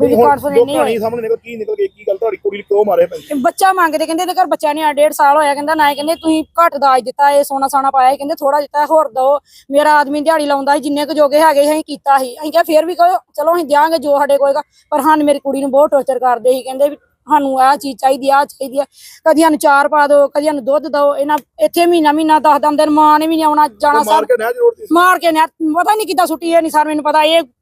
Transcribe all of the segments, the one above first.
ਜੋ ਨਹੀਂ ਹੋਏ ਕਹਾਣੀ ਸਾਹਮਣੇ ਨਿਕਲ ਕੀ ਨਿਕਲ ਗਈ ਕੀ ਗੱਲ ਤੁਹਾਡੀ ਕੁੜੀ ਨੂੰ ਕਿਉਂ ਮਾਰਿਆ ਭਾਈ ਇਹ ਬੱਚਾ ਮੰਗਦੇ ਕਹਿੰਦੇ ਇਹਦੇ ਘਰ ਬੱਚਾ ਨਹੀਂ ਆ ਡੇਢ ਸਾਲ ਹੋਇਆ ਕਹਿੰਦਾ ਨਾ ਇਹ ਕਹਿੰਦੇ ਤੁਸੀਂ ਘੱਟ ਦਾਜ ਦਿੱਤਾ ਇਹ ਸੋਨਾ ਸਾਨਾ ਪਾਇਆ ਸੀ, ਕਹਿੰਦੇ ਥੋੜਾ ਦਿੱਤਾ ਹੋਰ ਦੋ ਮੇਰਾ ਆਦਮੀ ਦਿਹਾੜੀ ਲਾਉਂਦਾ ਸੀ ਜਿੰਨੇ ਕੁ ਜੋਗੇ ਹੈਗੇ ਸੀ ਅਸੀਂ ਕੀਤਾ ਸੀ। ਅਸੀਂ ਕਿਹਾ ਫੇਰ ਵੀ ਕਹੋ ਚਲੋ ਅਸੀਂ ਦਿਆਂਗੇ ਜੋ ਸਾਡੇ ਕੋਏਗਾ ਪਰ ਸਾਨੂੰ ਮੇਰੀ ਕੁੜੀ ਨੂੰ ਬਹੁਤ ਟੌਰਚਰ ਕਰਦੇ ਸੀ ਕਹਿੰਦੇ ਵੀ ਸਾਨੂੰ ਆਹ ਚੀਜ਼ ਚਾਹੀਦੀ ਆ ਚਾਹੀਦੀ ਆ। ਕਦੀ ਸਾਨੂੰ ਚਾਰ ਪਾ ਦਿਓ ਕਦੀ ਸਾਨੂੰ ਦੁੱਧ ਦਿਓ ਇਹਨਾਂ ਇੱਥੇ ਮਹੀਨਾ ਮਹੀਨਾ ਦਸ ਦਸ ਦਿਨ ਮਾਂ ਨੇ ਵੀ ਨਹੀਂ ਆਉਣਾ ਜਾਣਾ ਮਾਰ ਸਰ ਕੇ ਨਹਿ ਜ਼ਰੂਰ ਸੀ। ਮਾਰ ਕੇ ਨੇ ਪਤਾ ਨਹੀਂ ਕਿੱਦਾਂ ਸੁੱਟੀ ਇਹ ਨਹੀਂ ਸਰ ਮੈਨੂੰ ਪਤਾ ਇਹ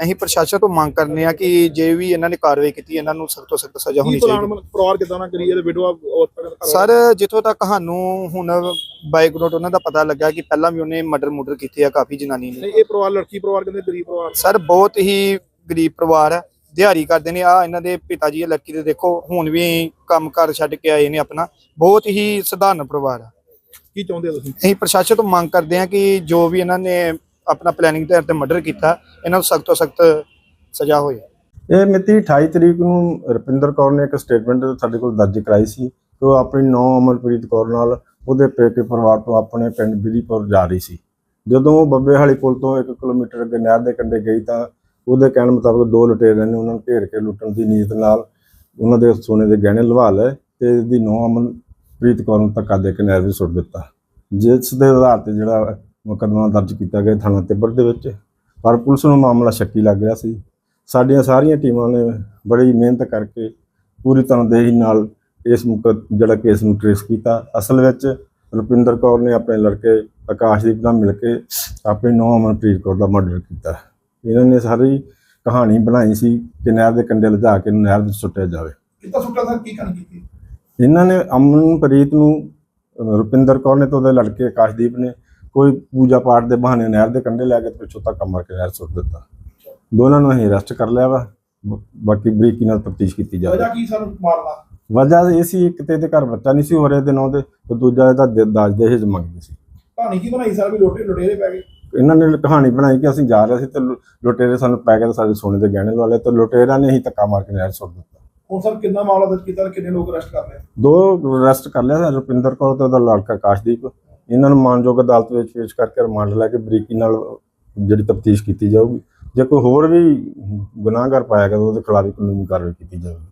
ਅਸੀਂ ਪ੍ਰਸ਼ਾਸਨ ਤੋਂ ਮੰਗ ਕਰਨੇ ਆ ਕਿ ਜੇ ਵੀ ਇਹਨਾਂ ਨੇ ਕਾਰਵਾਈ ਕੀਤੀ ਇਹਨਾਂ ਨੂੰ ਸਖਤ ਤੋਂ ਸਖਤ ਸਜ਼ਾ ਹੋਣੀ ਚਾਹੀਦੀ। ਪਰਿਵਾਰ ਕਿਦਾਂ ਨਾ ਕਰੀਏ ਤੇ ਵਿਡਵਾ ਸਰ ਜਿੱਥੋਂ ਤੱਕ ਸਾਨੂੰ ਹੁਣ ਬਾਈਗਰੋਡ ਉਹਨਾਂ ਦਾ ਪਤਾ ਲੱਗਾ ਕਿ ਪਹਿਲਾਂ ਵੀ ਉਹਨੇ ਮਰਡਰ ਮੁਰਡਰ ਕੀਤੇ ਆ ਕਾਫੀ ਜਨਾਨੀ ਨੇ। ਇਹ ਪਰਿਵਾਰ ਲੜਕੀ ਪਰਿਵਾਰ ਕਹਿੰਦੇ ਗਰੀਬ ਪਰਿਵਾਰ। ਸਰ ਬਹੁਤ ਹੀ ਗਰੀਬ ਪਰਿਵਾਰ ਹੈ ਦਿਹਾੜੀ ਕਰਦੇ ਨੇ। ਆ ਇਹਨਾਂ ਦੇ ਪਿਤਾ ਜੀ ਇਹ ਲੜਕੀ ਦੇ ਦੇਖੋ ਹੁਣ ਵੀ ਕੰਮ ਕਾਰ ਛੱਡ ਕੇ ਆਏ ਨੇ ਆਪਣਾ। ਬਹੁਤ ਹੀ ਸਧਾਰਨ ਪਰਿਵਾਰ ਹੈ ਕੀ ਚਾਹੁੰਦੇ ਹੋ ਤੁਸੀਂ? ਅਸੀਂ ਪ੍ਰਸ਼ਾਸਨ ਤੋਂ ਮੰਗ ਕਰਦੇ ਹਾਂ ਕਿ ਜੋ ਵੀ ਇਹਨਾਂ ਨੇ ਆਪਣਾ ਪਲੈਨਿੰਗ ਦੇ ਤੇ ਮਰਡਰ ਕੀਤਾ, ਇਹਨਾਂ ਨੂੰ ਸਖਤ ਤੋਂ ਸਖਤ ਸਜ਼ਾ ਹੋਏ ਇਹ ਮਿਤੀ 28 ਤਰੀਕ ਨੂੰ ਰੁਪਿੰਦਰ ਕੌਰ ਨੇ ਇੱਕ ਸਟੇਟਮੈਂਟ ਸਾਡੇ ਕੋਲ ਦਰਜ ਕਰਾਈ ਸੀ ਕਿ ਉਹ ਆਪਣੀ ਨੌ ਅਮਰਪ੍ਰੀਤ ਕੌਰ ਨਾਲ ਉਹਦੇ ਪੇਕੇ ਪਰਿਵਾਰ ਤੋਂ ਆਪਣੇ ਪਿੰਡ ਬਿਲੀਪੁਰ ਜਾ ਰਹੀ ਸੀ। ਜਦੋਂ ਉਹ ਬੱਬੇਹਾਲੀ ਪੁਲ ਤੋਂ 1 ਕਿਲੋਮੀਟਰ ਅੱਗੇ ਨਹਿਰ ਦੇ ਕੰਢੇ ਗਈ ਤਾਂ ਉਹਦੇ ਕਹਿਣ ਮੁਤਾਬਕ ਦੋ ਲੁਟੇਰਿਆਂ ਨੇ ਉਹਨਾਂ ਨੂੰ ਘੇਰ ਕੇ ਲੁੱਟਣ ਦੀ ਨੀਅਤ ਨਾਲ ਉਹਨਾਂ ਦੇ ਸੋਨੇ ਦੇ ਗਹਿਣੇ ਲਵਾ ਲਏ ਤੇ ਇਹਦੀ ਨੌ ਅਮਰਪ੍ਰੀਤ ਕੌਰ ਨੂੰ ਧੱਕਾ ਦੇ ਕੇ ਨਹਿਰ ਵਿੱਚ ਸੁੱਟ ਦਿੱਤਾ। ਜਿਸ ਦੇ ਆਧਾਰ ਤੇ ਜਿਹੜਾ ਮੁਕੱਦਮਾ ਦਰਜ ਕੀਤਾ ਗਿਆ ਥਾਣਾ ਤਿੱਬੜ ਦੇ ਵਿੱਚ। ਪਰ ਪੁਲਿਸ ਨੂੰ ਮਾਮਲਾ ਸ਼ੱਕੀ ਲੱਗ ਰਿਹਾ ਸੀ। ਸਾਡੀਆਂ ਸਾਰੀਆਂ ਟੀਮਾਂ ਨੇ ਬੜੀ ਮਿਹਨਤ ਕਰਕੇ ਪੂਰੀ ਤਨਦੇਹੀ ਨਾਲ ਇਸ ਜਿਹੜਾ ਕੇਸ ਨੂੰ ਟ੍ਰੇਸ ਕੀਤਾ। ਅਸਲ ਵਿੱਚ ਰੁਪਿੰਦਰ ਕੌਰ ਨੇ ਆਪਣੇ ਲੜਕੇ ਆਕਾਸ਼ਦੀਪ ਨਾਲ ਮਿਲ ਕੇ ਆਪਣੀ ਨੌਂ ਅਮਨਪ੍ਰੀਤ ਕੌਰ ਦਾ ਮਰਡਰ ਕੀਤਾ। ਇਹਨਾਂ ਨੇ ਸਾਰੀ ਕਹਾਣੀ ਬਣਾਈ ਸੀ ਕਿ ਨਹਿਰ ਦੇ ਕੰਢੇ ਲਿਜਾ ਕੇ ਇਹਨੂੰ ਨਹਿਰ ਵਿੱਚ ਸੁੱਟਿਆ ਜਾਵੇ। ਕਿੱਦਾਂ ਸੁੱਟਾ ਸਰ? ਕੀ ਕਹਾਣੀ ਕੀਤੀ? ਇਹਨਾਂ ਨੇ ਅਮਨਪ੍ਰੀਤ ਨੂੰ ਰੁਪਿੰਦਰ ਕੌਰ ਨੇ ਤੇ ਉਹਦੇ ਲੜਕੇ ਆਕਾਸ਼ਦੀਪ ਨੇ ਕੋਈ ਪੂਜਾ ਪਾਠ ਦੇ ਬਹਾਨੇ ਨਹਿਰ ਦੇ ਕੰਢੇ ਲੈ ਕੇ ਤੇ ਪਿੱਛੋਂ ਧੱਕਾ ਮਾਰ ਕੇ ਨਹਿਰ ਸੁੱਟ ਦਿੱਤਾ। ਦੋਨਾਂ ਨੂੰ ਅਸੀਂ ਅਰੈਸਟ ਕਰ ਲਿਆ ਵਾ। ਬਾਕੀ ਬਰੀਕੀ ਨਾਲ ਤਫਤੀਸ਼ ਕੀਤੀ ਜਾਵੇ ਵਜ੍ਹਾ ਕੀ ਸਰ ਮਾਰਨਾ? ਵਜ੍ਹਾ ਇਹ ਸੀ ਤੇ ਘਰ ਬੱਚਾ ਨਹੀਂ ਸੀ ਹੋ ਰਿਹਾ ਦੇ ਨਾਂ ਦੇ ਤੇ ਦੂਜਾ ਇਹਦਾ ਦ- ਦਾਜ ਦਹੇਜ ਮੰਗਦੇ ਸੀ। ਕਹਾਣੀ ਕੀ ਬਣਾਈ? ਸਰ ਵੀ ਲੋਟੇ ਲੁਟੇਰੇ ਪੈ ਗਏ। ਇਹਨਾਂ ਨੇ ਕਹਾਣੀ ਬਣਾਈ ਕਿ ਅਸੀਂ ਜਾ ਰਹੇ ਸੀ ਤੇ ਲੁਟੇਰੇ ਸਾਨੂੰ ਪੈ ਗਏ ਤੇ ਸਾਡੇ ਸੋਨੇ ਦੇ ਗਹਿਣੇ ਲਵਾ ਲਏ ਤੇ ਲੁਟੇਰਾਂ ਨੇ ਹੀ ਧੱਕਾ ਮਾਰ ਕੇ ਨਹਿਰ ਸੁੱਟ ਦਿੱਤਾ। ਹੁਣ ਸਰ ਕਿੰਨਾ ਮਾਮਲਾ ਦਰਜ ਕੀਤਾ ਤੇ ਕਿੰਨੇ ਲੋਕ ਅਰੈਸਟ ਕਰ ਲਏ? ਦੋ ਅਰੈਸਟ ਕਰ ਲਿਆ ਰੁਪਿੰਦਰ ਕੌਰ ਤੇ ਉਹਦਾ ਲੜਕਾ ਆਕਾਸ਼ਦੀਪ। ਇਹਨਾਂ ਨੂੰ ਮਾਨਯੋਗ ਅਦਾਲਤ ਵਿੱਚ ਪੇਸ਼ ਕਰਕੇ ਰਿਮਾਂਡ ਲੈ ਕੇ ਬਰੀਕੀ ਨਾਲ ਜਿਹੜੀ ਤਫਤੀਸ਼ ਕੀਤੀ ਜਾਊਗੀ। ਜੇ ਕੋਈ ਹੋਰ ਵੀ ਗੁਨਾਹਗਰ ਪਾਇਆ ਗਿਆ ਤਾਂ ਉਹਦੇ ਖਿਲਾਫ ਵੀ ਕਾਨੂੰਨੀ ਕਾਰਵਾਈ ਕੀਤੀ ਜਾਵੇਗੀ